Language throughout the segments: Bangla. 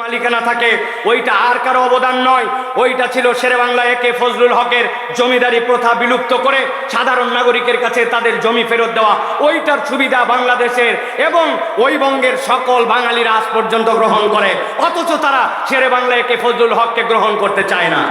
মালিকানা থাকে, ওইটা আর কারও অবদান নয়। ওইটা ছিল শেরে বাংলা একে ফজলুল হকের জমিদারি প্রথা বিলুপ্ত করে সাধারণ নাগরিকের কাছে তাদের জমি ফেরত দেওয়া। ওইটার সুবিধা বাংলাদেশের এবং ওই বঙ্গের সকল বাঙালিরা আজ পর্যন্ত গ্রহণ করে। অথচ তারা শেরে বাংলা একে ফজলুল হককে গ্রহণ করতে চায় না।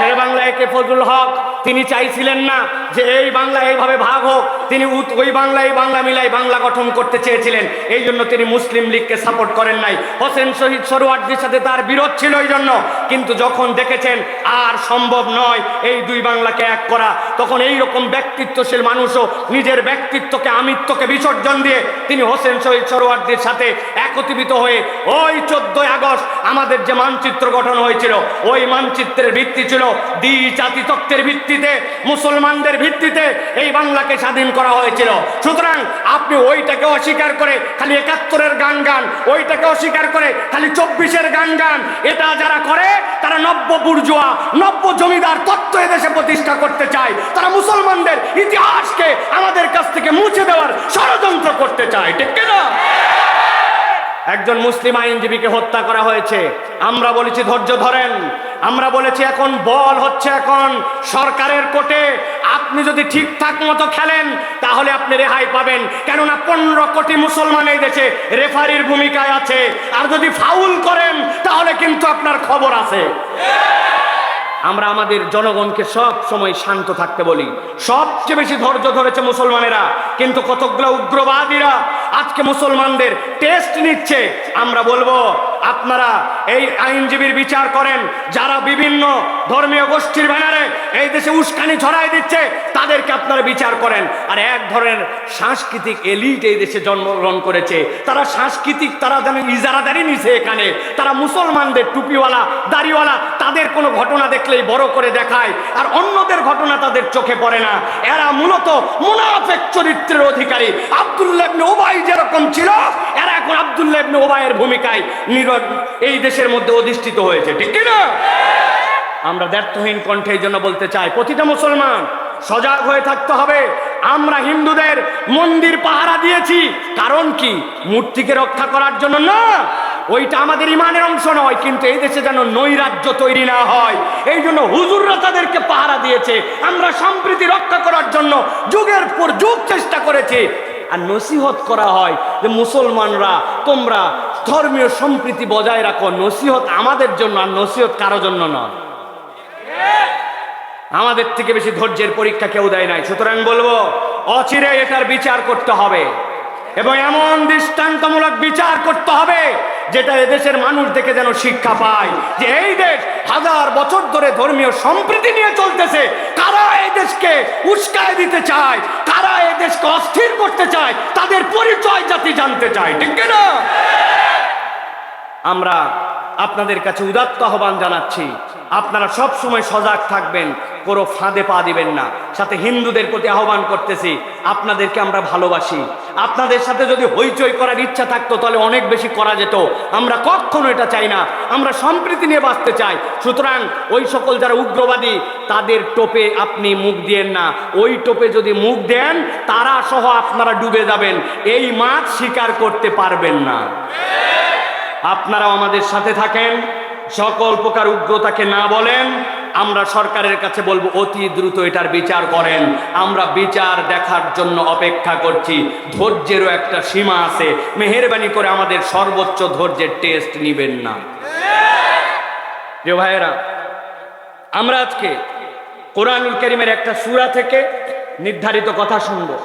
শেরে বাংলা একে ফজলুল হক? তিনি চাইছিলেন না যে এই বাংলা এইভাবে ভাগ হোক। তিনি ওই বাংলা, এই বাংলা মিলাই বাংলা গঠন করতে চেয়েছিলেন। এই জন্য তিনি মুসলিম লীগকে সাপোর্ট করেন নাই। হোসেন শহীদ সরোয়ার্দির সাথে তার বিরোধ ছিল এই জন্য। কিন্তু যখন দেখেছেন আর সম্ভব নয় এই দুই বাংলাকে এক করা, তখন এই রকম ব্যক্তিত্বশীল মানুষও নিজের ব্যক্তিত্বকে, আমিত্বকে বিসর্জন দিয়ে তিনি হোসেন শহীদ সরোয়ার্দির সাথে একত্রিত হয়ে, ওই চোদ্দই আগস্ট আমাদের যে মানচিত্র গঠন হয়েছিল, ওই মানচিত্রের ভিত্তি ছিল দ্বি জাতি তত্ত্বের ভিত্তিতে, মুসলমানদের ভিত্তিতে এই বাংলাকে স্বাধীন করা হয়েছিল। সুতরাং আপনি ওইটাকে অস্বীকার করে খালি একাত্তরের গান গান, ওইটাকে অস্বীকার করে খালি চব্বিশের গান গান, এটা যারা করে, তারা নব্য বুর্জুয়া, নব্য জমিদার তত্ত্ব এদেশে প্রতিষ্ঠা করতে চায়। তারা মুসলমানদের ইতিহাসকে আমাদের কাছ থেকে মুছে দেওয়ার ষড়যন্ত্র করতে চায়, ঠিক না একজন মুসলিম আইনজীবীকে হত্যা করা হয়েছে। আমরা বলেছি ধৈর্য ধরেন। আমরা বলেছি এখন বল হচ্ছে এখন সরকারের কোর্টে আপনি যদি ঠিকঠাক মতো খেলেন, তাহলে আপনি রেহাই পাবেন। কেননা পনেরো কোটি মুসলমান এই দেশে রেফারির ভূমিকায় আছে। আর যদি ফাউল করেন, তাহলে কিন্তু আপনার খবর আছে। আমরা আমাদের জনগণকে সব সময় শান্ত থাকতে বলি। সবচেয়ে বেশি ধৈর্য ধরেছে মুসলমানেরা। কিন্তু কতগুলো উগ্রবাদীরা আজকে মুসলমানদের টেস্ট নিচ্ছে। আমরা বলব, আপনারা এই আইনজীবীর বিচার করেন, যারা বিভিন্ন ধর্মীয় গোষ্ঠীর ব্যানারে এই দেশে উস্কানি ছড়াই দিচ্ছে, তাদেরকে আপনারা বিচার করেন। আর এক ধরনের সাংস্কৃতিক এলিট এই দেশে জন্মগ্রহণ করেছে। তারা সাংস্কৃতিক, তারা যেন ইজারাদারি নিছে এখানে, তারা মুসলমানদের টুপিওয়ালা, দাড়িওয়ালা, তাদের কোনো ঘটনা দেখলেই বড় করে দেখায়, আর অন্যদের ঘটনা তাদের চোখে পড়ে না। এরা মূলত মুনাফেক চরিত্রের অধিকারী। আব্দুল্লাহ ইবনে যেরকম ছিল, এরা এখন আব্দুল্লাহ ইবনে ওবাইয়ের ভূমিকায় নির এই দেশের মধ্যে অধিষ্ঠিত হয়েছে। ঠিক কি না আমরা ব্যর্থহীন কণ্ঠে এই জন্য বলতে চাই, প্রতিটা মুসলমান সজাগ হয়ে থাকতে হবে। আমরা হিন্দুদের মন্দির পাহারা দিয়েছি। কারণ কি? মূর্তিকে রক্ষা করার জন্য না। ওইটা আমাদের ইমানের অংশ নয়, কিন্তু এই দেশে যেন নৈরাজ্য তৈরি না হয়। এই জন্য হুজুররা তাদেরকে পাহারা দিয়েছে। আমরা সম্প্রীতি রক্ষা করার জন্য যুগের পর যুগ চেষ্টা করেছি। আর নসিহত করা হয় যে মুসলমানরা, তোমরা ধর্মীয় সম্প্রীতি বজায় রাখো, নসিহত আমাদের জন্য আর নসিহত কারও জন্য নয়। আমাদের থেকে বেশি ধৈর্যের পরীক্ষা কেউ দেয় নাই। সুতরাং বলব অচিরে এটার বিচার করতে হবে এবং এমন দৃষ্টান্তমূলক বিচার করতে হবে যেটা এদেশের মানুষ দেখে যেন শিক্ষা পায় যে এই দেশ হাজার বছর ধরে ধর্মীয় সম্প্রীতি নিয়ে চলতেছে। কারা এই দেশকে উস্কায় দিতে চায়? কারা এই দেশকে অস্থির করতে চায়? তাদের পরিচয় জাতি জানতে চায়। ঠিক না আমরা আপনাদের কাছে উদাত্ত আহ্বান জানাচ্ছি। আপনারা সব সময় সজাগ থাকবেন। কোনো ফাঁদে পা দিবেন না। সাথে হিন্দুদের প্রতি আহ্বান করতেছি, আপনাদেরকে আমরা ভালোবাসি। আপনাদের সাথে যদি হইচই করার ইচ্ছা থাকতো, তাহলে অনেক বেশি করা যেত। আমরা কখনো এটা চাই না। আমরা সম্প্রীতি নিয়ে বাঁচতে চাই। সুতরাং ওই সকল যারা উগ্রবাদী, তাদের টোপে আপনি মুখ দিয়েন না। ওই টোপে যদি মুখ দেন, তারা সহ আপনারা ডুবে যাবেন। এই মাছ শিকার করতে পারবেন না। আপনারাও আমাদের সাথে থাকেন। সকল প্রকার উগ্রতাকে না বলেন। আমরা সরকারের কাছে বলব, অতি দ্রুত এটার বিচার করেন। আমরা বিচার দেখার জন্য অপেক্ষা করছি। ধৈর্যেরও একটা সীমা আছে। মেহরবানি করে আমাদের সর্বোচ্চ ধৈর্যের টেস্ট নিবেন না। যে ভাইয়েরা, আমরা আজকে কোরআনুল করিমের একটা সুরা থেকে নির্ধারিত কথা শুনব।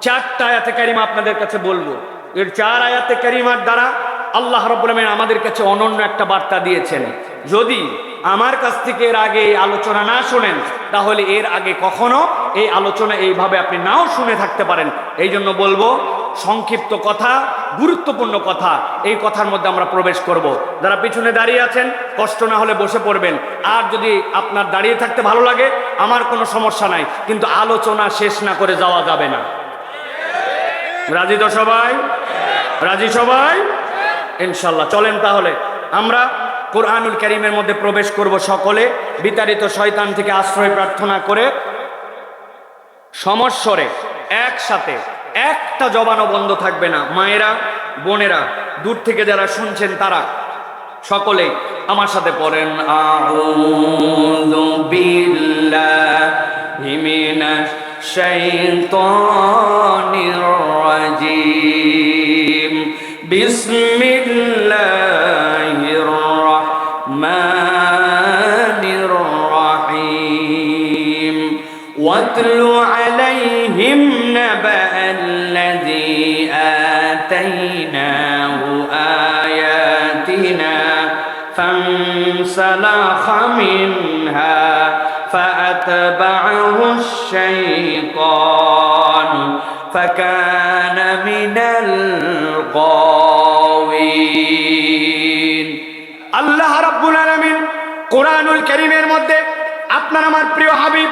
চারটা আয়াতে কারিমা আপনাদের কাছে বলব। এর চার আয়াতে কারিমার দ্বারা আল্লাহ রব্বুল আমিন আমাদের কাছে অনন্য একটা বার্তা দিয়েছেন। যদি আমার কাছ থেকে এর আগে এই আলোচনা না শোনেন, তাহলে এর আগে কখনো এই আলোচনা এইভাবে আপনি নাও শুনে থাকতে পারেন। এই জন্য বলব, সংক্ষিপ্ত কথা, গুরুত্বপূর্ণ কথা, এই কথার মধ্যে আমরা প্রবেশ করব। যারা পিছনে দাঁড়িয়ে আছেন, কষ্ট না হলে বসে পড়বেন। আর যদি আপনার দাঁড়িয়ে থাকতে ভালো লাগে, আমার কোনো সমস্যা নাই, কিন্তু আলোচনা শেষ না করে যাওয়া যাবে না। রাজি তো সবাই? রাজি সবাই? ইনশাল্লাহ, চলেন তাহলে। আমরা কোরআনুল করিমের মধ্যে প্রবেশ করব সকলে, বিতাড়িত শয়তান থেকে আশ্রয় প্রার্থনা করে, সমস্বরে একসাথে, একটা জবানও বন্ধ থাকবে না। মায়েরা, বোনেরা, দূর থেকে যারা শুনছেন তারা, সকলে আমার সাথে পড়েন। আউযু বিল্লাহি آتيناه آياتنا فانسلخ منها فأتبعه الشيطان فكان من الغاوين আল্লাহ রাব্বুল আলামিন কোরআনুল কারীমের মধ্যে আপনার আমার প্রিয় হাবিব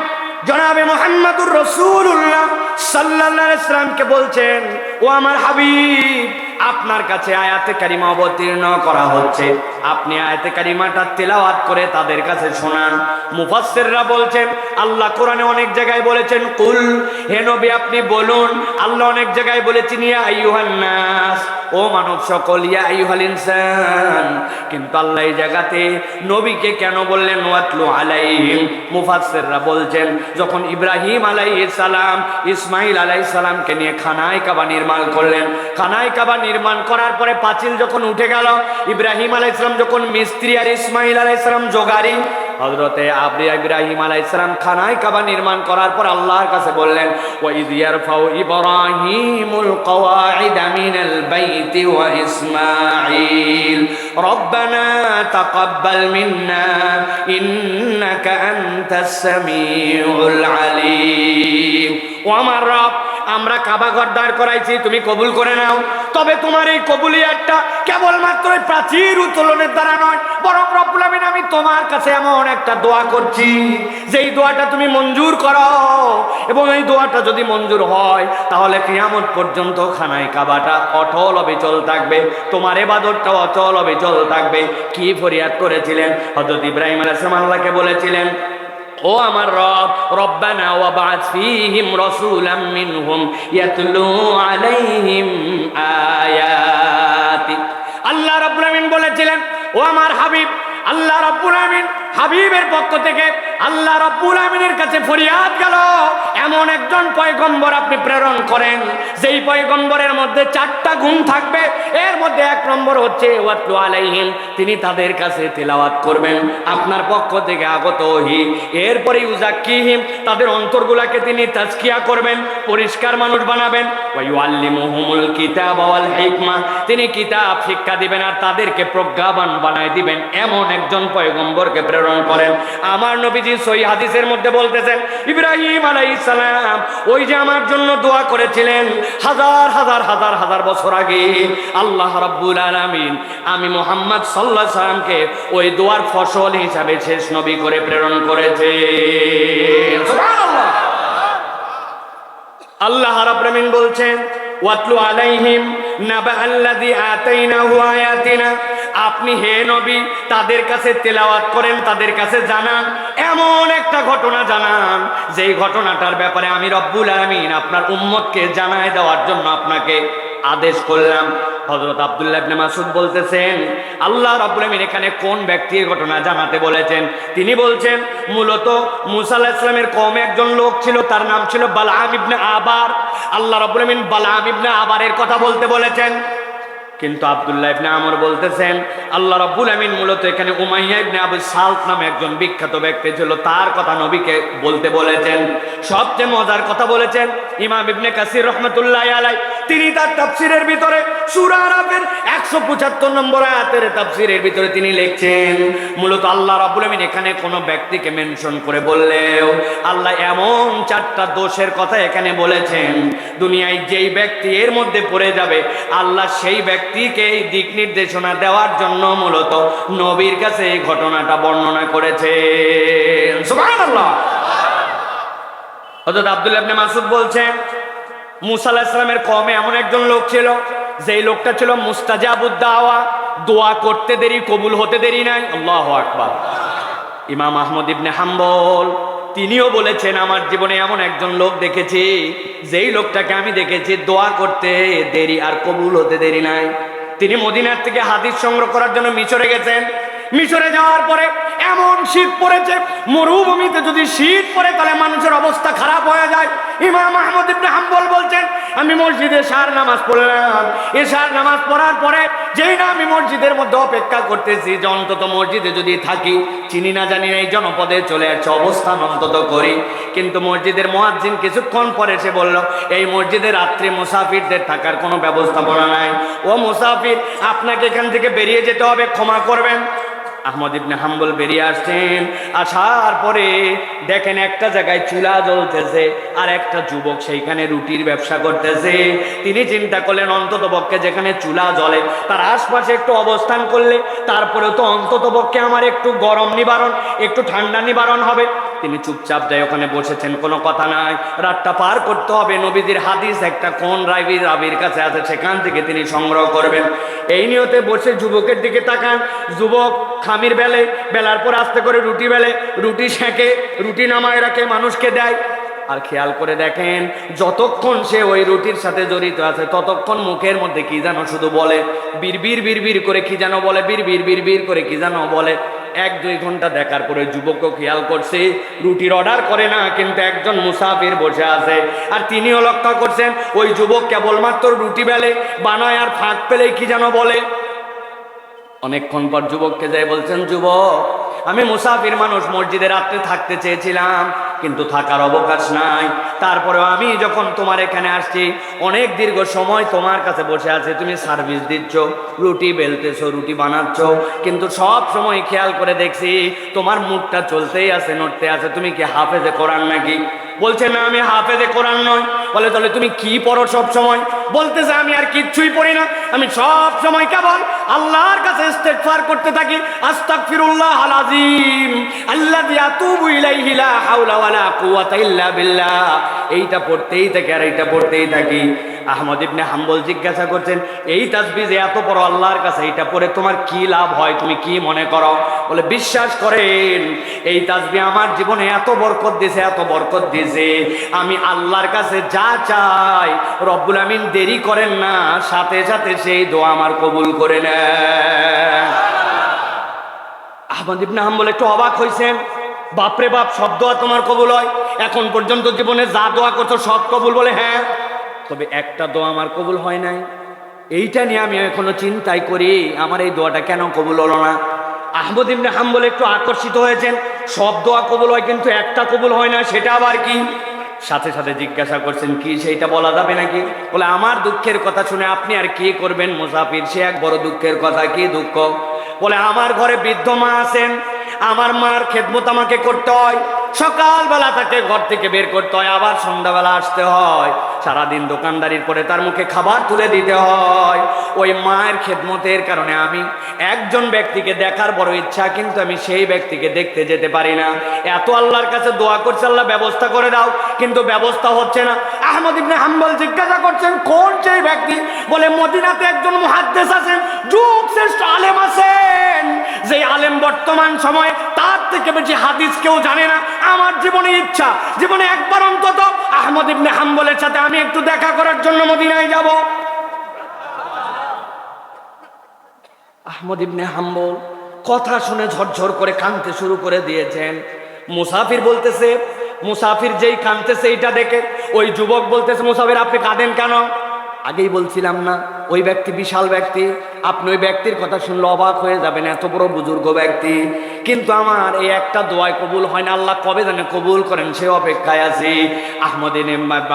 জনাবে মোহাম্মদুর রসুল্লাহ সাল্লাহ ইসলামকে বলছেন ও আমার হাবিব আপনার কাছে আয়াতে কারিমা অবতীর্ণ করা হচ্ছে। আপনি আয়াতে কারিমাটা তেলাওয়াত করে তাদের কাছে শোনান। মুফাসসিররা বলছেন, আল্লাহ কোরআনে অনেক জায়গায় বলেছেন, কুল, হে নবী আপনি বলুন। আল্লাহ অনেক জায়গায় বলেছেন, ইয়া আইয়ুহান নাস। ও মানব সকল, ইয়া আইয়ুহাল ইনসান। কিন্তু আল্লাহ এই জায়গাতে নবীকে কেন বললেন, ওয়াতলু আলাইহিম? মুফাসসিররা বলছেন, যখন ইব্রাহিম আলাইহিস সালাম ইসমাইল আলাইহিস সালামকে নিয়ে খানায় কাবা নির্মাণ করলেন। খানায় কাবা নির্মাণ করার পরে পাঁচিল যখন উঠে গেল, ইব্রাহিম আলাইহিস সালাম যখন মিস্ত্রি আর ইসমাইল আলাইহিস সালাম জোগাড়ি হজরতে আবরি ইব্রাহিম সালাম খানায় কাবা নির্মাণ করার পর আল্লাহর কাছে বললেন ওয়াইদ ইয়ারফাউ ইব্রাহিমুল কওয়াইদ মিনাল বাইতি ওয়া ইসমাঈল, রব্বানা তাকাব্বাল মিন্না, ইন্নাকা আনতাস সামিউল আলিম। ও আমার রব আমরা কাবা ঘর দাঁড় করাইছি, তুমি কবুল করে নাও। তবে তোমার এই কবুলিয়াতটা কেবলমাত্র প্রাচীর উত্তোলনের দ্বারা নয়, বরং রব্বুল আমিন আমি তোমার কাছে এমন একটা দোয়া করছি, যেই দোয়াটা তুমি মঞ্জুর করো। এবং এই দোয়াটা যদি মঞ্জুর হয়, তাহলে কিয়ামত পর্যন্ত খানায় কাবাটা অটল অবিচল থাকবে, তোমার এবাদতটা অচল অবিচল থাকবে। কি ফরিয়াদ করেছিলেন? হযরত ইব্রাহিম আলাইহিস সালাম বলেছিলেন ও আমার রব, রব্বানা ওয়াবা'আথ ফীহিম রাসূলাম মিনহুম ইয়াতলু আলাইহিম আয়াতি। আল্লাহ রাব্বুল আমিন বলেছিলেন, ও আমার হাবিব, আল্লাহ রাব্বুল আমিন হাবিবের পক্ষ থেকে আল্লাহ রাব্বুল আমিনের কাছে ফরিয়াদ গেল। এমন একজন পয়গম্বর আপনি প্রেরণ করেন, যেই পয়গম্বরের মধ্যে চারটা গুণ থাকবে। এর মধ্যে এক নম্বর হচ্ছে, ওয়াতলু আলাইহিম, তিনি তাদের কাছে তেলাওয়াত করবেন। আপনার পক্ষ থেকে আগত ওহি এরপরে ইউজাক্কিহিম তাদের অন্তরগুলাকে তিনি তাজকিয়া করবেন, পরিষ্কার মানুষ বানাবেন। ওয়াইউআল্লিমুহুমুল কিতাব ওয়াল হিকমা, তিনি কিতাব শিক্ষা দিবেন আর তাদেরকে প্রজ্ঞাবান বানায় দিবেন। এমন একজন পয়গম্বরকে প্রেরণ করেন। আমার নবীজি সই হাদিসের মধ্যে বলতেছেন, ইব্রাহিম আলাইহিস সালাম, ওই যে আমার জন্য দোয়া করেছিলেন হাজার হাজার হাজার হাজার বছর আগে, আল্লাহ রাব্বুল আলামিন, আমি মোহাম্মদ সাল্লাহ সাল্লামকে ওই দোয়ার ফসল হিসাবে শেষ নবী করে প্রেরণ করেছে। আল্লাহ রাব্বুল আমিন বলছেন, ওয়াতলু আলাইহিম নাবা আল্লাযী আতাইনাহু আয়াতিনা আপনি হে নবী, তাদের কাছে তেলাওয়াত করেন, তাদের কাছে জানান। এমন একটা ঘটনা জানান, যেই ঘটনাটার ব্যাপারে আমি রব্বুল আলামিন আপনার উম্মতকে জানায় দেওয়ার জন্য আপনাকে আদেশ করলাম। হযরত আবদুল্লাহ ইবনে মাসুদ বলতেছেন, আল্লাহ রাব্বুল আলামিন এখানে কোন ব্যক্তির ঘটনা জানাতে বলেছেন? তিনি বলছেন, মূলত মুসা আলাইহিস সালামের কওমে একজন লোক ছিল, তার নাম ছিল বালআম ইবনে আবার। আল্লাহ রাব্বুল আলামিন বালআম ইবনে আবারের কথা বলতে বলেছেন। কিন্তু আব্দুল্লাহ ইবনে আমর বলতেছেন, আল্লাহ রাব্বুল আমিন মূলত এখানে উমাইয়া ইবনে আবু সালত নামে একজন বিখ্যাত ব্যক্তি ছিল। তার কথা নবীকে বলতে বলেছেন। সবচেয়ে মজার কথা বলেছেন ইমাম ইবনে কাসির রহমতুল্লাহ আলাই তিনি তার তাফসিরের ভিতরে সূরা আরাফের 175 নম্বর আয়াতের তাফসিরের ভিতরে তিনি লিখছেন, মূলত আল্লাহ রাব্বুল আমিন এখানে কোনো ব্যক্তিকে মেনশন করে বললেও আল্লাহ এমন চারটা দোষের কথা এখানে বলেছেন। দুনিয়ায় যেই ব্যক্তি এর মধ্যে পড়ে যাবে, আল্লাহ সেই ব্যক্তিকে এই দিক নির্দেশনা দেওয়ার জন্য মূলত নবীর কাছে এই ঘটনাটা বর্ণনা করেছে। আব্দুল্লাহ মাসুদ বলছেন, মুসা কমে এমন একজন লোক ছিল, যেই লোকটা ছিল মুস্তাজাবুদ দাওয়া, দোয়া করতে দেরি, কবুল হতে দেরি নাই। আল্লাহু ইমাম আহমদ ইবনে হাম্বল তিনিও বলেছেন, আমার জীবনে এমন একজন লোক দেখেছি, যেই লোকটাকে আমি দেখেছি দোয়া করতে দেরি আর কবুল হতে দেরি নাই। তিনি মদিনার থেকে হাদিস সংগ্রহ করার জন্য মিশরে গেছেন। মিশরে যাওয়ার পরে এমন শীত পড়েছে, মরুভূমিতে যদি শীত পড়ে, তাহলে মানুষের অবস্থা খারাপ হয়ে যায়। ইমাম আহমদ ইবনে হাম্বল বলছেন, আমি মসজিদে সার নামাজ পড়লাম। এ সার নামাজ পড়ার পরে যেই না আমি মসজিদের মধ্যে অপেক্ষা করতেছি, যে অন্তত মসজিদে যদি থাকি, চিনি না জানি না, এই জনপদে চলে আসছে, অবস্থান অন্তত করি। কিন্তু মসজিদের মোয়াজ্জিন কিছুক্ষণ পরে সে বলল, এই মসজিদে রাত্রে মুসাফিরদের থাকার কোনো ব্যবস্থাপনা নাই। ও মুসাফির, আপনাকে এখান থেকে বেরিয়ে যেতে হবে, ক্ষমা করবেন। আহমদ ইবনে হাম্বল বেরিয়ে আসছেন। আসার পরে দেখেন একটা জায়গায় চুলা জ্বলতেছে, আর একটা যুবক সেইখানে রুটির ব্যবসা করতেছে। তিনি চিন্তা করলেন, অন্তত পক্ষে যেখানে চুলা জ্বলে, তার আশপাশে একটু অবস্থান করলে তারপরে তো অন্তত পক্ষে আমার একটু গরম নিবারণ, একটু ঠান্ডা নিবারণ হবে। তিনি চুপচাপ যায় ওখানে বসেছেন, কোনো কথা নাই। রাতটা পার করতে হবে নবীদের হাদিস একটা কোন রাবি, রাবির কাছে আছে, সেখান থেকে তিনি সংগ্রহ করবেন। এই নিয়তে বসে যুবকের দিকে তাকান। যুবক খামির বেলে, বেলার পর আস্তে করে রুটি বেলে, রুটি সেঁকে, রুটি নামায় রাখে, মানুষকে দেয়। আর খেয়াল করে দেখেন, যতক্ষণ সে ওই রুটির সাথে জড়িত আছে, ততক্ষণ মুখের মধ্যে কি যেন শুধু বলে বিড়বির বিড়বির করে কি যেন বলে বিড়বির বিড়বির করে কি যেন বলে। এক দুই ঘণ্টা দেখার পরে যুবককে খেয়াল করছে, রুটির অর্ডার করে না, কিন্তু একজন মুসাফির বসে আছে। আর তিনিও লক্ষ্য করছেন, ওই যুবক কেবলমাত্র রুটি বেলে, বানায় আর ফাঁক পেলেই কি যেন বলে। অনেকক্ষণ পর যুবককে যাই বলছেন, যুবক আমি মুসাফির মানুষ, মসজিদে রাত্রে থাকতে চেয়েছিলাম, কিন্তু থাকার অবকাশ নাই। তারপরেও আমি যখন তোমার এখানে আসছি, অনেক দীর্ঘ সময় তোমার কাছে বসে আছে, তুমি সার্ভিস দিচ্ছ, রুটি বেলতেছো, রুটি বানাচ্ছ, কিন্তু সব সময় খেয়াল করে দেখছি, তোমার মুখটা চলতেই আছে, নড়তে আছে। তুমি কি হাফেজে কোরআন নাকি? বলছে না আমি হাফেজে কোরআন নয়। বলে, তাহলে তুমি কি পড়ো সব সময়? বলতেছে, আমি আর কিচ্ছুই পড়ি না। আমি সব সময় কেবল আল্লাহর কাছে ইস্তেগফার করতে থাকি। আস্তাগফিরুল্লাহ আল আযীম, আল্লাযী আতুবু ইলাইহি লা হাওলা ওয়ালা কুওয়াতা ইল্লা বিল্লাহ। এইটা পড়তেই থাকি আর এইটা পড়তেই থাকি। আহমদ ইবনে হাম্বল জিজ্ঞাসা করছেন, এই তাসবিহ যে এত বড় আল্লাহর কাছে এটা পড়ে তোমার কি লাভ হয়? তুমি কি মনে করো? বলে, বিশ্বাস করেন, এই তাসবিহ আমার জীবনে এত বরকত দিয়েছে, এত বরকত দিয়েছে। আমি আল্লাহর কাছে যা চাই, রব্বুল আমিন দেরি করেন না, সাথে সাথে সেই দোয়া আমার কবুল করে ইবনে হাম্বল একটু অবাক হয়েছেন বাপরে বাপ, সব দোয়া তোমার কবুল হয়? এখন পর্যন্ত জীবনে যা দোয়া করছ সব কবুল বলে হ্যাঁ তবে একটা দোয়া আমার কবুল হয় নাই। এইটা নিয়ে আমি এখনও চিন্তাই করি, আমার এই দোয়াটা কেন কবুল হলো না? আহমদ ইবনে হাম্বল একটু আকর্ষিত হয়েছেন। সব দোয়া কবুল হয় কিন্তু একটা কবুল হয় না, সেটা আবার কি? সাথে সাথে জিজ্ঞাসা করছেন, কি সেইটা বলা যাবে নাকি? বলে, আমার দুঃখের কথা শুনে আপনি আর কি করবেন মুসাফির? সে এক বড় দুঃখের কথা, কি দুঃখ? বলে, আমার ঘরে বৃদ্ধ মা আছেন, আমার মার খেদমত আমাকে করতে হয়। সকালবেলা তাকে ঘর থেকে বের করতে হয়, আবার সন্ধ্যাবেলা আসতে হয়। সারাদিন দোকানদারির পরে তার মুখে খাবার তুলে দিতে হয়। ওই মায়ের খেদমতের কারণে আমি একজন ব্যক্তিকে দেখার বড় ইচ্ছা, কিন্তু আমি সেই ব্যক্তিকে দেখতে যেতে পারি না। এত আল্লাহর কাছে দোয়া করছে, আল্লাহ ব্যবস্থা করে দাও, কিন্তু ব্যবস্থা হচ্ছে না। আহমদ ইবনে হাম্বল জিজ্ঞাসা করছেন, কোন সেই ব্যক্তি? বলে, মদিনাতে একজন মুহাদ্দিস আছেন, যুগ শ্রেষ্ঠ আলেম আছেন। যে আলেম বর্তমান সময়ে, তার থেকে বেশি হাদিস কেউ জানে না আমার জীবনে ইচ্ছা। জীবনে একবার অন্তত আহমদ ইবনে হাম্বলের সাথে আমি একটু দেখা করার জন্য মদিনায় যাব। আহমদ ইবনে হাম্বল কথা শুনে ঝরঝর করে কাঁদতে শুরু করে দিয়েছেন। মুসাফির বলতেছে, মুসাফির যেই কাঁদতেছে এইটা দেখে, ওই যুবক বলতেছে, মুসাফির, আপনি কাঁদেন কেন? আগেই বলছিলাম না, ওই ব্যক্তি বিশাল ব্যক্তি। আপনি ওই ব্যক্তির কথা শুনলে অবাক হয়ে যাবেন, এত বড় বুজুর্গ ব্যক্তি। কিন্তু আমার এই একটা দোয়ায় কবুল হয় না। আল্লাহ কবে জানে কবুল করেন? সে অপেক্ষায় আছি। আহমদ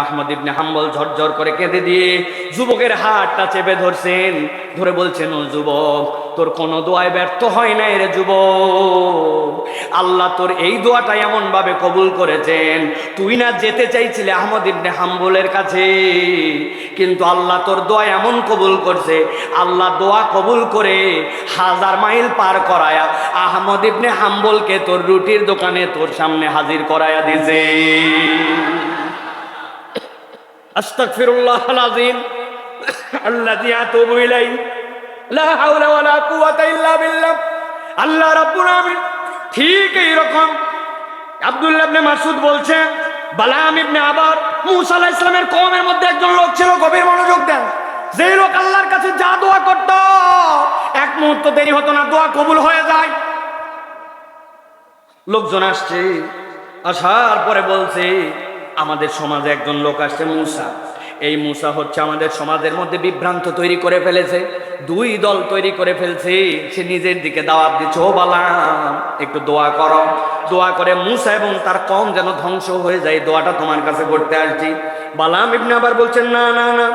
আহমদ ইবনে হাম্বল ঝরঝর করে কেঁদে দিয়ে যুবকের হাতটা চেপে ধরছেন। ধরে বলছেন, ও যুবক, তোর কোনো দোয়ায় ব্যর্থ হয় না রে যুবক। আল্লাহ তোর এই দোয়াটা এমন ভাবে কবুল করেছেন। তুই না যেতে চাইছিলে আহমদ ইবনে হাম্বলের কাছে, কিন্তু আল্লাহ তোর দোয়া এমন কবুল করছে। আল্লাহ দোয়া কবুল করে হাজার মাইল পার করায়া আহমদ ইবনে হাম্বলকে, তোর রুটির দোকানে তোর সামনে হাজির করায়া দিছে। আস্তাগফিরুল্লাহ আলাজিম আল্লাযী আতুবু ইলাইহি। লা হাওলা ওয়ালা কুওয়াতা ইল্লা বিল্লাহ। আল্লাহ রাব্বুল আমিন ঠিক এই রকম আব্দুল্লাহ ইবনে মাসউদ বলছেন বালাম ইবনে আবার, মুসা আলাইহিস সালামের কওমের মধ্যে একজন লোক ছিল, গভীর মনোযোগ দেন। যেই লোক আল্লাহর কাছে যা দোয়া করত, এক মুহূর্ত দেরি হতো না, দোয়া কবুল হয়ে যায়। লোকজন আসছে, আসার পরে বলছে, আমাদের সমাজে একজন লোক আসছে মূসা। এই মূসা হচ্ছে আমাদের সমাজের মধ্যে বিভ্রান্ত তৈরি করে ফেলেছে। দুই দল তৈরি করে ফেলছে। সে নিজের দিকে দাওয়াত দিচ্ছে, ও বালাম একটু দোয়া করো। দোয়া করে মূসা এবং তার কম যেন ধ্বংস হয়ে যায়, দোয়াটা তোমার কাছে করতে আসছি। বালাম ইবনে আবার বলছেন, না না না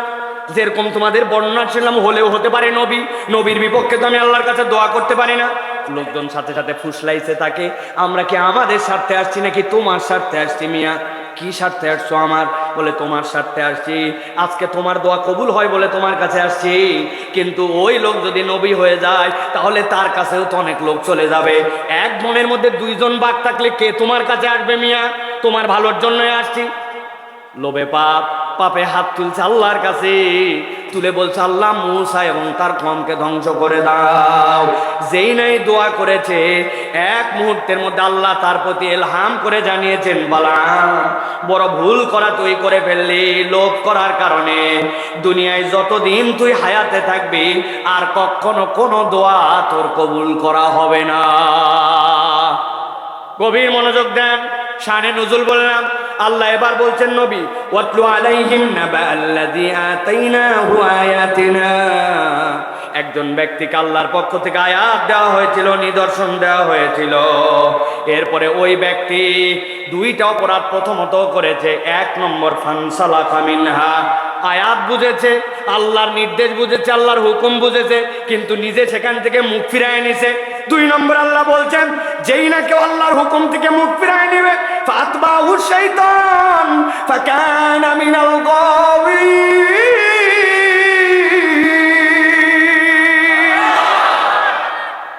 যেরকম তোমাদের বর্ণনা ছিলাম, হলেও হতে পারে নবী। নবীর বিপক্ষে তো আমি আল্লাহর কাছে দোয়া করতে পারি না। লোকজন সাথে সাথে ফুসলাইছে তাকে, আমরা কি আমাদের স্বার্থে আসছি নাকি তোমার স্বার্থে আসছি মিয়া? কি স্বার্থে আসছো আমার? বলে, তোমার স্বার্থে আসছি। আজকে তোমার দোয়া কবুল হয় বলে তোমার কাছে আসছি। কিন্তু ওই লোক যদি নবী হয়ে যায়, তাহলে তার কাছেও তো অনেক লোক চলে যাবে। এক মনের মধ্যে দুইজন বাঘ থাকলে কে তোমার কাছে আসবে মিয়া? তোমার ভালোর জন্যই আসছি। লোভে পাপ, পাপে হাত তুলছে আল্লাহর কাছে। তুলে বলছে, আল্লাহ মুসা এবং তার কমকে ধ্বংস করে দাও। যেই নাই দোয়া করেছে, এক মুহূর্তের মধ্যে আল্লাহ তার প্রতি এলহাম করে জানিয়েছেন বালাম বড় ভুল করা তুই করে ফেললি, লোভ করার কারণে। দুনিয়ায় যতদিন তুই হায়াতে থাকবি, আর কখনো কোনো দোয়া তোর কবুল করা হবে না। গভীর মনোযোগ দেন, শানে নজুল বললাম আল্লাহ এবার বলছেন, নবী, ওয়াতলু আলাইহিম নাবা আতাইনাহু আয়াতিনা। একজন ব্যক্তিকে আল্লাহর পক্ষ থেকে আয়াত দেওয়া হয়েছিল, নিদর্শন দেওয়া হয়েছিল। এরপরে ওই ব্যক্তি দুইটা অপরাধ প্রথমত করেছে, এক নম্বর ফানসালা কামিনহা আয়াত বুঝেছে, আল্লাহর নির্দেশ বুঝেছে, আল্লাহর হুকুম বুঝেছে, কিন্তু নিজে সেখান থেকে মুখ ফিরায় নিছে। দুই নম্বর আল্লাহ বলছেন, যেই না কেউ আল্লাহর হুকুম থেকে মুখ ফিরায় নিবে, ফাতবাহু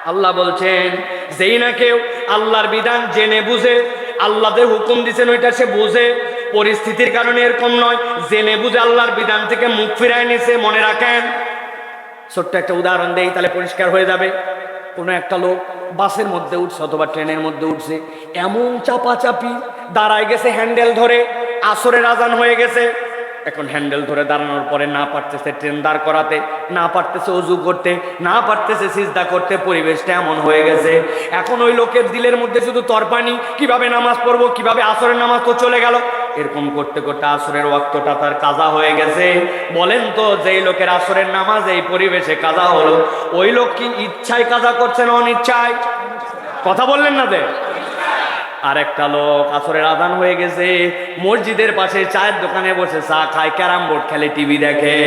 আল্লাহ বলছেন, যেই না কেউ আল্লাহর বিধান জেনে বুঝে, আল্লাহ যে হুকুম দিচ্ছেন ওইটা সে বুঝে। পরিস্থিতির কারণে এরকম নয়, জেনে বুঝে আল্লাহর বিধান থেকে মুখ ফিরায় নিছে, মনে রাখেন। ছোট্ট একটা উদাহরণ দেই, তাহলে পরিষ্কার হয়ে যাবে। কোনো একটা লোক বাসের মধ্যে উঠছে অথবা ট্রেনের মধ্যে উঠছে, এমন চাপাচাপি দাঁড়ায় গেছে হ্যান্ডেল ধরে, আসরের আজান হয়ে গেছে। এখন হ্যান্ডেল ধরে দাঁড়ানোর পরে না পারতেছে ট্রেন দাঁড় করাতে, না পারতেছে অজু করতে, না পারতেছে সিজদা করতে, পরিবেশটা এমন হয়ে গেছে। এখন ওই লোকের দিলের মধ্যে শুধু তরপানি, কীভাবে নামাজ পড়ব, কীভাবে আসরের নামাজ তো চলে গেল। এরকম করতে করতে আসরের ওয়াক্তটা তার কাজা হয়ে গেছে। বলেন তো, যেই লোকের আসরের নামাজ, এই পরিবেশে কাজা হলো, ওই লোক কি ইচ্ছায় কাজা করছে না অনিচ্ছায়? কথা বললেন না যে আর একটা লোক আসরের আদান হয়ে গেছে। মসজিদের পাশে চায়ের দোকানে বসে চা খায়, ক্যারাম বোর্ড খেলে টিভি দেখে।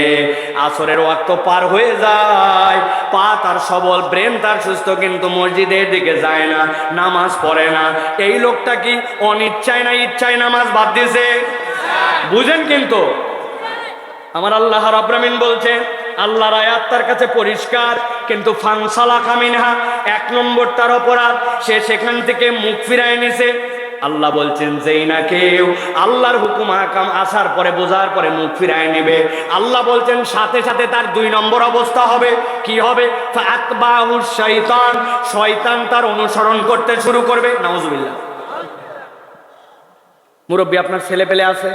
আসরের ওয়াক্ত পার হয়ে যায়। পা তার সবল, ব্রেন তার সুস্থ, কিন্তু মসজিদের দিকে যায় না, নামাজ পড়ে না। এই লোকটা কি অনিচ্ছায় না ইচ্ছায় নামাজ বাদ দিছে? বুঝেন কিন্তু। আমার আল্লাহ রাব্রামিন বলছে, আল্লাহর আয়াত তার কাছে পরিষ্কার। কিন্তু ফানসালা কামিনহা এক নম্বর তার অপরাধ, সে সেখান থেকে মুখ ফিরায় নিছে। আল্লাহ বলছেন, যেই না কেউ আল্লাহর হুকুম হাকাম আসার পরে বোঝার পরে মুখ ফিরায় নেবে। আল্লাহ বলছেন, সাথে সাথে তার দুই নম্বর অবস্থা হবে। কি হবে? শয়তান শয়তান তার অনুসরণ করতে শুরু করবে। নাউজুবিল্লাহ। মুরব্বী, আপনার ছেলে পেলে আছে?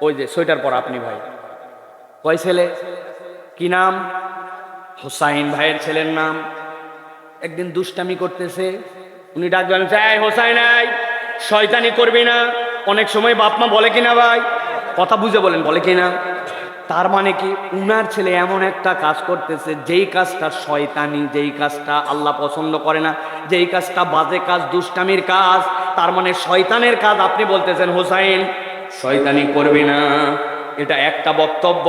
ওই যে, সোয়েটার পর আপনি ভাই। কয় ছেলে? কি নাম? হোসাইন ভাইয়ের ছেলের নাম। একদিন দুষ্টামি করতেছে, উনি ডাকবেন চাই হোসাইন আই শয়তানি করবি না। অনেক সময় বাপ মা বলে কিনা ভাই? কথা বুঝে বলেন, বলে কিনা? তার মানে কি, উনার ছেলে এমন একটা কাজ করতেছে, যেই কাজটা শয়তানি, যেই কাজটা আল্লাহ পছন্দ করে না, যেই কাজটা বাজে কাজ, দুষ্টামির কাজ, তার মানে শয়তানের কাজ, আপনি বলতেছেন, হোসাইন, শয়তানি করবি না। এটা একটা বক্তব্য।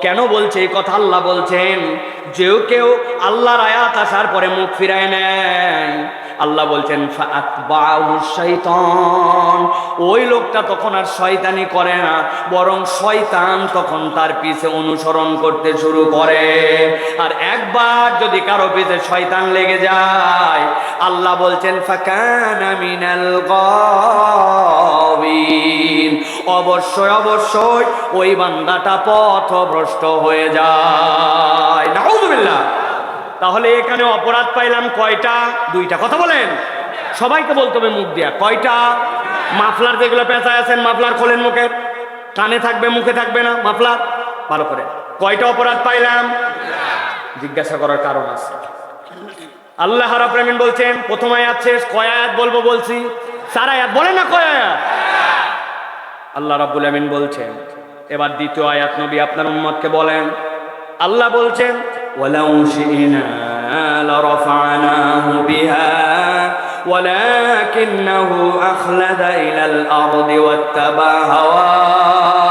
কেন বলছে এই কথা? আল্লাহ বলছেন, যেও কেউ আল্লাহর আয়াত আসার পরে মুখ ফিরায় নেয়। আল্লাহ বলছেন ওই লোকটা তখন আর শয়তানি করে না, বরং শয়তান তখন তার পিছে অনুসরণ করতে শুরু করে। আর একবার যদি কারও পিছে শয়তান লেগে যায়, আল্লাহ বলছেন, ফাকানা মিনাল অবশ্যই অবশ্যই ওই বান্দাটা পথভ্রষ্ট হয়ে যায়। তাহলে এখানে অপরাধ পাইলাম কয়টা? দুইটা। কথা বলেন। সবাইকে বলতে হবে মুখ দিয়া। কয়টা? মাফলার যেগুলো পেঁচায় আছেন, মাফলার খোলেন মুখের। কানে থাকবে, মুখে থাকবে না মাফলার? ভালো করে। কয়টা অপরাধ পাইলাম? জিজ্ঞাসা করার কারণ আছে। আল্লাহ রাব্বুল বলছেন, প্রথম আয়াত শেষ, কয় আয়াত বলব বলছি? চার আয়াত। বলেন না কয় আয়াত। আল্লাহ রাব্বুল আমিন বলছেন, এবার দ্বিতীয় আয়াত নবী আপনার উম্মতকে বলেন। আল্লাহ বলছেন ওয়ালাউ শিনা لرفعناه بها ولكنه أخلد إلى الأرض واتبع هواه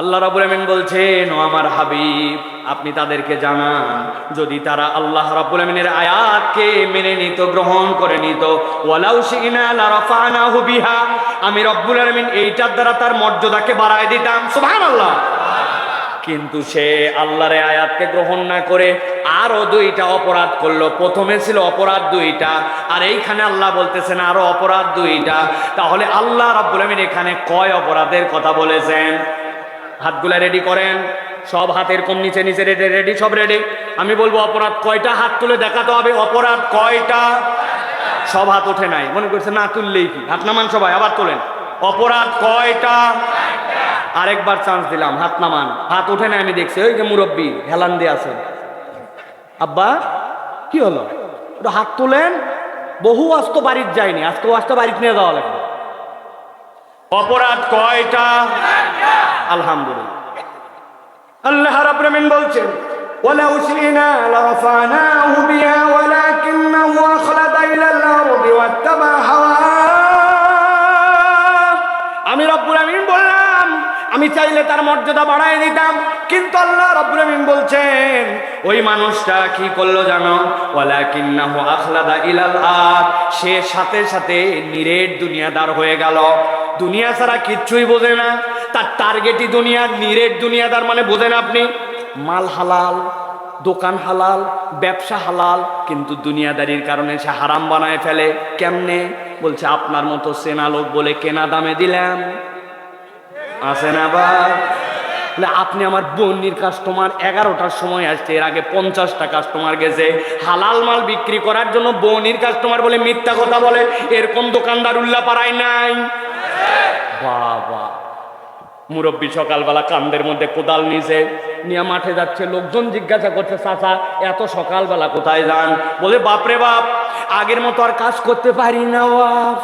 আল্লাহ রাবুল আমিন বলছেন ও আমার হাবিব আপনি তাদেরকে জানান যদি তারা আল্লাহ রাবুল আমিনের আয়াতকে মেনে নিত গ্রহণ করে নিত ওয়ালাউ শিনা লারাফানাহু বিহা আমি রব্বুল আলামিন এইটার দ্বারা তার মর্যাদাকে বাড়ায় দিতাম সুবহানাল্লাহ কিন্তু সে আল্লাহর আয়াতকে গ্রহণ না করে আরও দুইটা অপরাধ করল। প্রথমে ছিল অপরাধ দুইটা, আর এইখানে আল্লাহ বলতেছেন আরও অপরাধ দুইটা। তাহলে আল্লাহ রাব্বুল আমিন এখানে কয় অপরাধের কথা বলেছেন? হাতগুলা রেডি করেন? সব হাতের কম নিচে নিচে রেডি রেডি সব রেডি আমি বলব অপরাধ কয়টা? হাত তুলে দেখাতে হবে অপরাধ কয়টা? সব হাত ওঠে নাই। মনে করছে না তুললেই কি? হাত নামান সবাই, আবার তোলেন। অপরাধ কয়টা? আরেকবার চান্স দিলাম হাত নামান। হাত উঠে না আমি দেখছি ওই যে মুরব্বী হেলান দিয়ে আছে। আব্বা কি হলো? হাত তোলেন। বহু আস্ত বাড়ির যায়নি আজকে আস্ত বাড়ি নিয়ে যাওয়া লাগবে। অপরাধ কয়টা? আলহামদুলিল্লাহ। আল্লাহ রাব্রামিন বলছেন ওয়ালা উসলিনা লাফানাহু বিহা ওয়ালাকিন্নাহু আমি চাইলে তার মর্যাদা বাড়ায় দিতাম কিন্তু আল্লাহ রব্বুল আমিন বলছেন, ওই মানুষটা কি করল জানো? আখলাদা ইলাল আর সে সাথে সাথে নিরেট দুনিয়াদার হয়ে গেল। দুনিয়া ছাড়া কিচ্ছুই বোঝে না। তার টার্গেটই দুনিয়া, নিরেট দুনিয়াদার মানে বোঝেন আপনি। মাল হালাল, দোকান হালাল, ব্যবসা হালাল, কিন্তু দুনিয়াদারির কারণে সে হারাম বানায় ফেলে। কেমনে? বলছে, আপনার মতো সেনা লোক বলে কেনা দামে দিলাম। আসেন আবার? আপনি আমার বন্যির কাস্টমার এগারোটার সময় আসছে, এর আগে পঞ্চাশটা কাস্টমার গেছে। হালাল মাল বিক্রি করার জন্য বনির কাস্টমার বলে মিথ্যা কথা বলে, এরকম দোকানদার উল্লা পাড়ায় নাই। বাবা, মুরব্বী সকালবেলা কান্দের মধ্যে কোদাল নিছে, নিয়ে মাঠে যাচ্ছে, লোকজন জিজ্ঞাসা করছে, চাচা, এত সকালবেলা কোথায় যান? বলে, বাপরে বাপ, আগের মতো আর কাজ করতে পারি না, বাপ।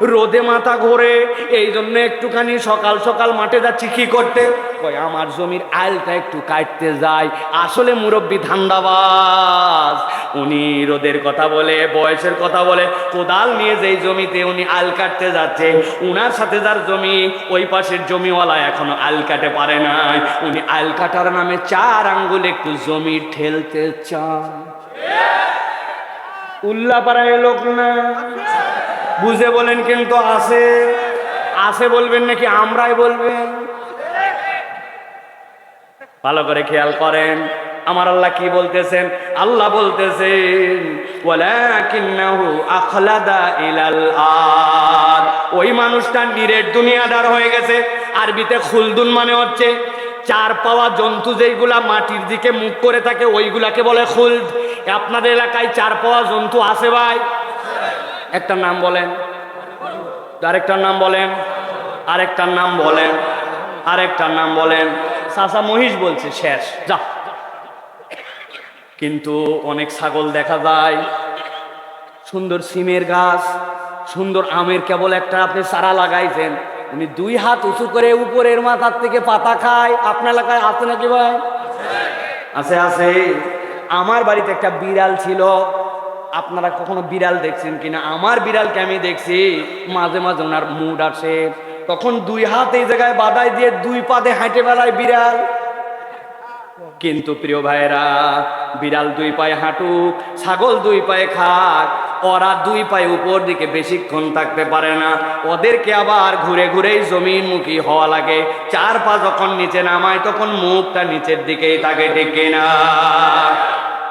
রোদে মাথা ঘোরে এই জন্য একটুখানি সকাল সকাল মাঠে যাচ্ছি, কি করতে? কই আমার জমির আইলটা একটু কাটতে যাই। আসলে মুরব্বী ধান্দাবাজ। উনি রোদের কথা বলে, বয়সের কথা বলে, কোদাল নিয়ে যেই জমিতে উনি আল কাটতে যাচ্ছে, উনার সাথে যার জমি, ওই পাশের জমিওয়ালা এখনও আল কাটে পারে নাই। উনি আল কাটার নামে চার আঙ্গুল একটু জমি ঠেলতে চান। উল্লাপাড়ায় লোক না বুঝে বলেন কিন্তু আছে। আছে বলবেন নাকি আমরাই বলবেন? ভালো করে খেয়াল করেন। আমার আল্লাহ কি বলতেছেন? আল্লাহ বলতেছেন ওই মানুষটা নিরেট দুনিয়াদার হয়ে গেছে। আরবিতে খুলদুন মানে হচ্ছে, চার পাওয়া জন্তু যেইগুলা মাটির দিকে মুখ করে থাকে, ওইগুলাকে বলে খুলদ। আপনাদের এলাকায় চার পাওয়া জন্তু আছে ভাই? একটা নাম বলেন। আরেকটার নাম বলেন। আরেকটার নাম বলেন। আরেকটার নাম বলেন। সাসা মহিষ বলছে, শেষ, যা। কিন্তু অনেক ছাগল দেখা যায়, সুন্দর সিমের গাছ, সুন্দর আমের কেবল একটা আপনি সারা লাগাইছেন, উনি দুই হাত উঁচু করে উপরের মাথার থেকে পাতা খায়। আপনার এলাকায় আছে নাকি ভাই? আছে আছে। আমার বাড়িতে একটা বিড়াল ছিল আপনারা কখনো বিড়াল দেখছেন কিনা? আমার বিড়ালকে আমি দেখছি, মাঝে মাঝে ওনার মুড আসে। তখন দুই হাত এই জায়গায় বাদাই দিয়ে দুই পাদে হাঁটে বেড়ায় বিড়াল। কিন্তু প্রিয় ভাইরা বিড়াল দুই পায়ে হাঁটুক, ছাগল দুই পায়ে খাক, ওরা দুই পায়ে উপর দিকে বেশিক্ষণ থাকতে পারে না। ওদেরকে আবার ঘুরে ঘুরেই জমিন মুখী হওয়া লাগে। চার পা যখন নিচে নামায়, তখন মুখটা নিচের দিকেই থাকে, ঠিক কিনা?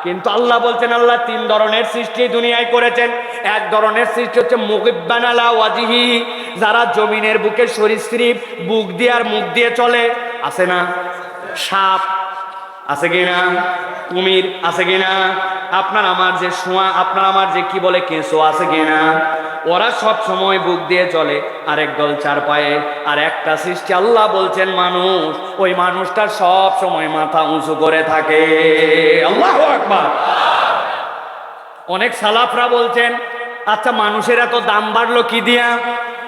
কিন্তু আল্লাহ বলছেন, আল্লাহ তিন ধরনের সৃষ্টি দুনিয়ায় করেছেন। এক ধরনের সৃষ্টি হচ্ছে মুগিবানালা ওয়াজিহি, যারা জমিনের বুকে সরীসৃপ, বুক দিয়ে আর মুখ দিয়ে চলে। আছে না? সাপ আছে কিনা কুমির আছে কিনা আপনার আমার যে শোয়া, আপনার আমার যে কি বলে কেঁচো আছে কিনা ওরা সব সময় বুক দিয়ে চলে। আর দল চার পায়ে, আর একটা সৃষ্টি আল্লাহ বলছেন মানুষ। ওই মানুষটা সব সময় মাথা উঁচু করে থাকে। আল্লাহ আকবার। অনেক সালাফরা বলছেন আচ্ছা মানুষের এত দাম বাড়লো কি দিয়া?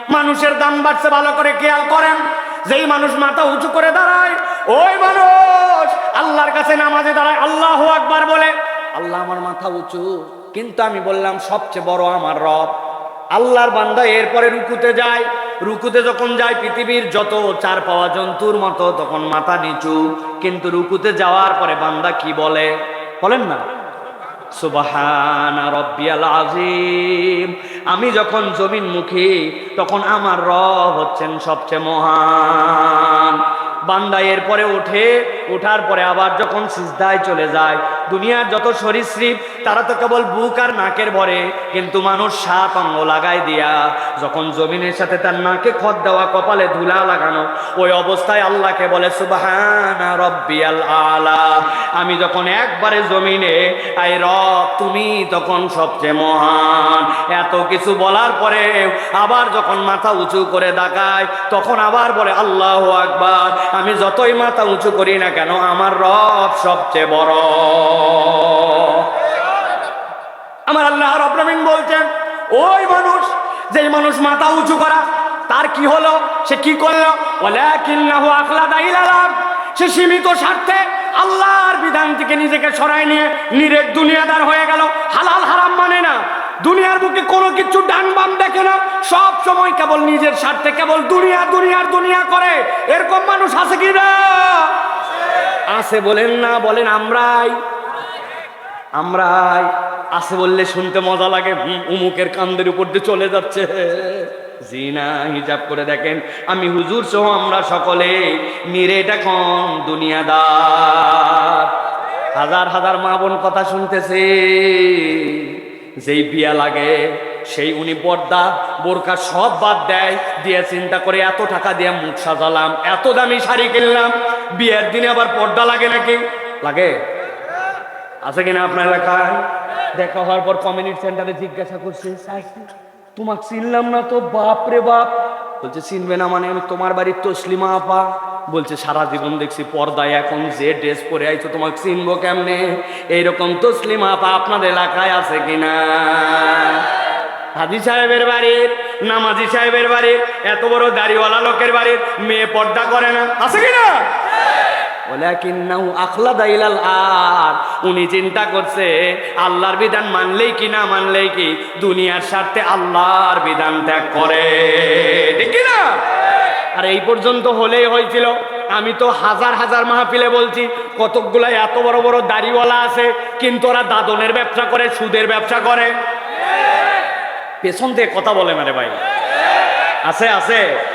মানুষের দাম বাড়ছে ভালো করে খেয়াল করেন। যেই মানুষ মাথা উঁচু করে দাঁড়ায়, ওই মানুষ আল্লাহর কাছে নামাজে দাঁড়ায়। আল্লাহ আকবার বলে, আল্লাহ আমার মাথা উঁচু, কিন্তু আমি বললাম সবচেয়ে বড় আমার রব। আল্লাহর বান্দা এরপরে রুকুতে যায়। রুকুতে যখন যায়, পৃথিবীর যত চার পাওয়া জন্তুর মতো তখন মাথা নিচু। কিন্তু রুকুতে যাওয়ার পরে বান্দা কি বলে? বলেন না। সুবাহান আজিম আমি যখন জমিন মুখী তখন আমার রব হচ্ছেন সবচেয়ে মহান। বান্দা এরপরে ওঠে, ওঠার পরে আবার যখন সিজদায় চলে যায় দুনিয়ার যত সরীসৃপ, তারা তো কেবল বুক আর নাকের ভরে, কিন্তু মানুষ সাত অঙ্গ লাগাই দিয়া, যখন জমিনের সাথে তার নাকে খত দেওয়া, কপালে ধুলা লাগানো, ওই অবস্থায় আল্লাহকে বলে, সুবাহানা আলা। আমি যখন একবারে জমিনে, আই রব, তুমি তখন সবচেয়ে মহান। এত কিছু বলার পরে আবার যখন মাথা উঁচু করে দেখায় তখন আবার বলে, আল্লাহ আকবার। আমি যতই মাথা উঁচু করি না কেন, আমার রব সবচেয়ে বড়। আমার আল্লাহ রব্রামিন বলছেন, ওই মানুষ যেই মানুষ মাথা উঁচু করা, তার কি হলো? সে কি করল? সে সীমিত স্বার্থে আল্লাহর বিধান থেকে নিজেকে সরাই নিয়ে নিরেট দুনিয়াদার হয়ে গেল। হালাল হারাম মানে না। দুনিয়ার বুকে কোনো কিছু ডান বাম দেখে না। সব সময় কেবল নিজের স্বার্থে, কেবল দুনিয়া দুনিয়ার দুনিয়া করে। এরকম মানুষ আছে কি না আছে বলেন না, বলেন আমরাই। আমরাই আছে বললে শুনতে মজা লাগে উমুকের কান্দের উপর দিয়ে চলে যাচ্ছে। জি না হিজাব করে দেখেন, আমি হুজুর সহ আমরা সকলে নিরেট এখন দুনিয়াদার। হাজার হাজার মা বোন কথা শুনতেছে, যেই বিয়া লাগে, সেই উনি পর্দা বোরকা সব বাদ দেয়, দিয়ে চিন্তা করে এত টাকা দিয়ে মুখ সাজালাম, এত দামি শাড়ি কিনলাম, বিয়ের দিনে আবার পর্দা লাগে নাকি? লাগে। আছে কিনা আপনার এলাকায়? দেখা হওয়ার পর কমিউনিটি সেন্টারে জিজ্ঞাসা করছে "চাচি, তোমাকে চিনলাম না তো বাপ রে বাপ। বলছে চিনবে না মানে আমি তোমার বাড়ির তসলিমা আপা। বলছে সারা জীবন দেখছি পর্দায় এখন যে ড্রেস পরে আইছো তোমাকে চিনবো কেমনে? এইরকম তসলিমা আপা আপনাদের এলাকায় আছে কিনা? হাজি সাহেবের বাড়ির নামাজি সাহেবের বাড়ির এত বড় দাড়িওয়ালা লোকের বাড়ির মেয়ে পর্দা করে না। আছে কিনা ওলাকিন্নাহু আখলাদা ইলাল আর উনি চিন্তা করছে, আল্লাহর বিধান মানলেই কি না মানলেই কি, দুনিয়ার স্বার্থে আল্লাহর বিধান ত্যাগ করে। ঠিক না? আর এই পর্যন্ত হলেই হয়েছিল। আমি তো হাজার হাজার মাহফিলে বলছি, কতকগুলা এত বড় বড় দাড়িওয়ালা আছে, কিন্তু ওরা দাদনের ব্যবসা করে, সুদের ব্যবসা করে। পেছন থেকে কথা বলে মানে ভাই। আছে আছে।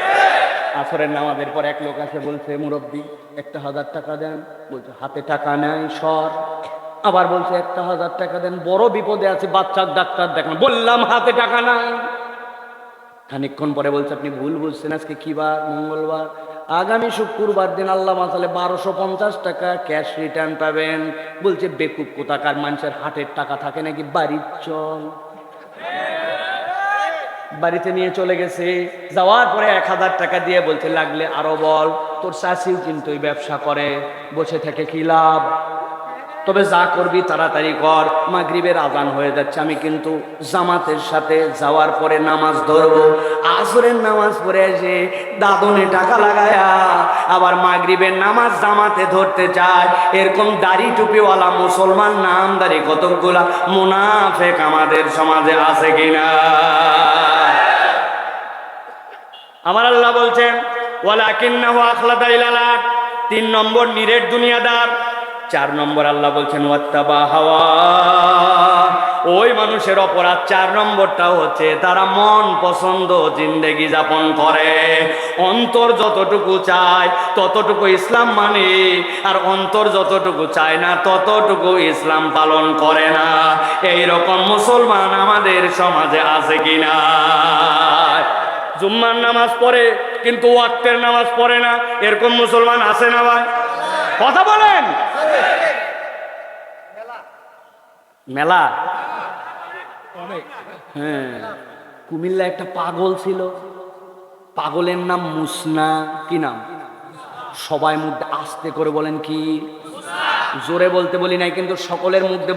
আসরের নামাজের পর এক লোক আসে, বলছে, মুরব্বী, একটা হাজার টাকা দেন। বলছে, হাতে টাকা নেই, সর। আবার বলছে, একটা হাজার টাকা দেন, বড় বিপদে আছে, বাচ্চার ডাক্তার দেখান। বললাম, হাতে টাকা নাই। খানিকক্ষণ পরে বলছে, আপনি ভুল বলছেন আজকে কি বার? মঙ্গলবার? আগামী শুক্রবার দিন আল্লাহ মাসালে বারোশো পঞ্চাশ টাকা ক্যাশ রিটার্ন পাবেন। বলছে, বেকুব কোথাকার মানুষের হাটের টাকা থাকে নাকি? বাড়ির চল। বাড়িতে নিয়ে চলে গেছে। যাওয়ার পরে এক হাজার টাকা দিয়ে বলতে লাগলে আরও বল। তোর চাষিও কিন্তু ব্যবসা করে। বসে থেকে কি লাভ? তবে যা করবি তাড়াতাড়ি কর। মাগরিবের আজান হয়ে যাচ্ছে। আমি কিন্তু জামাতের সাথে যাওয়ার পরে নামাজ ধরবো। আসরের নামাজ পড়ে এসে দাদনে টাকা লাগায়া আবার মাগরিবের নামাজ জামাতে ধরতে চায়। এরকম দাড়ি টুপিওয়ালা মুসলমান নামদারি কতকগুলা মুনাফেক আমাদের সমাজে আছে কিনা আমার আল্লাহ বলছেন ওয়ালাকিন্নাহু আখলাদা তিন নম্বর নিরেট দুনিয়াদার। চার নম্বর আল্লাহ বলছেন হাওয়া। ওই মানুষের অপরাধ চার নম্বরটা হচ্ছে, তারা মন পছন্দ জিন্দেগি যাপন করে। অন্তর যতটুকু চায়, ততটুকু ইসলাম মানে আর অন্তর যতটুকু চায় না, ততটুকু ইসলাম পালন করে না। এই রকম মুসলমান আমাদের সমাজে আছে কিনা? জুম্মার নামাজ পড়ে, কিন্তু ওয়াক্তের নামাজ পড়ে না। এরকম মুসলমান আছে না ভাই? কথা বলেন। মেলা। হ্যাঁ। কুমিল্লা একটা পাগল ছিল। পাগলের নাম মুসনা। কি নাম? সবাই মধ্যে আস্তে করে বলেন কি? জোরে বলতে বলি নাই, কিন্তু সকলের মধ্যে